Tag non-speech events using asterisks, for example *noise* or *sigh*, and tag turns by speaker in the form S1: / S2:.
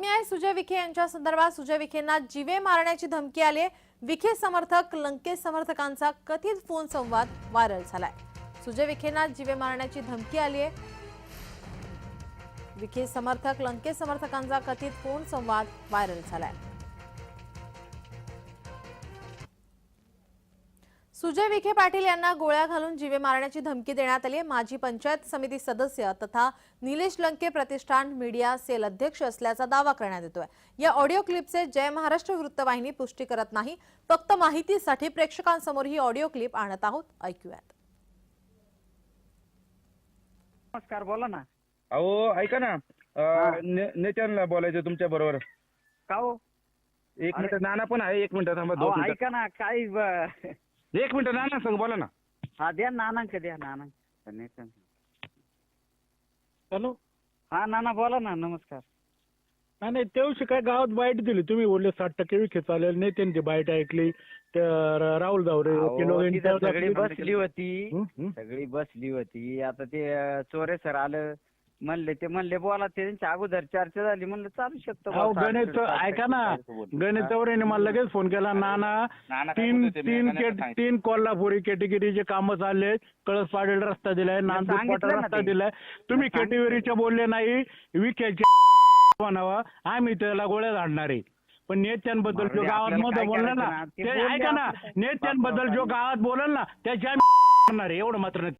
S1: बातमी आहे सुजय विखे यांच्या संदर्भात सुजय विखेंना जीवे मारण्याची धमकी आली आहे. विखे समर्थक लंकेश समर्थकांचा कथित फोन संवाद व्हायरल झालाय. सुजय विखेंना जीवे मारण्याची धमकी आली आहे. विखे समर्थक लंकेश समर्थकांचा कथित फोन संवाद व्हायरल झालाय. सुजय विखे पाटील यांना गोळ्या घालून जीवे मारण्याची धमकी देण्यात आली आहे. माजी पंचायत समिती सदस्य तथा निलेश लंके प्रतिष्ठान मीडिया सेल अध्यक्ष असल्याचा दावा करण्यात येतोय. या ऑडिओ क्लिपचे जय महाराष्ट्र वृत्तवाहिनी पुष्टी करत नाही. फक्त माहितीसाठी प्रेक्षकांसमोर ही ऑडिओ क्लिप आणत आहोत. ऐकूयात.
S2: नमस्कार बोला ना.
S3: अहो ऐका ना. अं, ने- नेत्यांना बोलायचं तुमच्या बरोबर.
S2: का हो?
S3: एक. मिनिट नाना पण आहे. एक मिनिट थांबा
S2: अहो,
S3: दोन मिनिटं.
S2: ऐका ना. काय ब-
S3: एक मिनिट नाना सांग बोला ना.
S2: हा द्या नानांक द्या नानांक.
S4: हॅलो?
S2: हा नाना बोला ना नमस्कार.
S4: नाही नाही त्या दिवशी काय गावात बाईट दिली. तुम्ही बोलले साठ टक्के विखे चालेल. नेत्यांची बाईट ऐकली. त्या र- राहुल जावरे
S2: अहो, तिथं सगळी. बसली होती. सगळी बसली होती. आता ते चोरे सर आलं. म्हणले ते म्हणले बोला ते त्यांच्या अगोदर चर्चा झाली म्हणलं चालू शकतो
S4: अहो गणेश
S2: साठ
S4: ऐका ना
S2: टक्के.
S4: गणेश चौरेने मला लगेच फोन केला नाना
S3: नाना काय
S4: तीन तीन
S3: नानाला
S4: केट-
S3: सांगितलं.
S4: तीन कोल्हापुरी कॅटेगरीचे कामं चालले कळस पाडेल रस्ता दिलाय नांदूर
S2: सांगितलं ना
S4: रस्ता
S2: ते.
S4: दिलाय तुम्ही
S2: सांगितलं.
S4: कॅटेगरीचे बोलले नाही विखेचे *laughs* म्हणावा आम्ही त्याला गोळ्या झाडणार आहे पण नेत्यांबद्दल जो गावात
S2: आपल्याला
S4: मध्ये
S2: काय
S4: बोलला
S2: करायचं
S4: ना?
S2: ते
S4: ते
S2: बोलले
S4: ऐका ना? नेत्यांबद्दल जो. गावात बोलल ना त्याच्या आम्ही *laughs* करणार आहे एवढं मात्र नक्की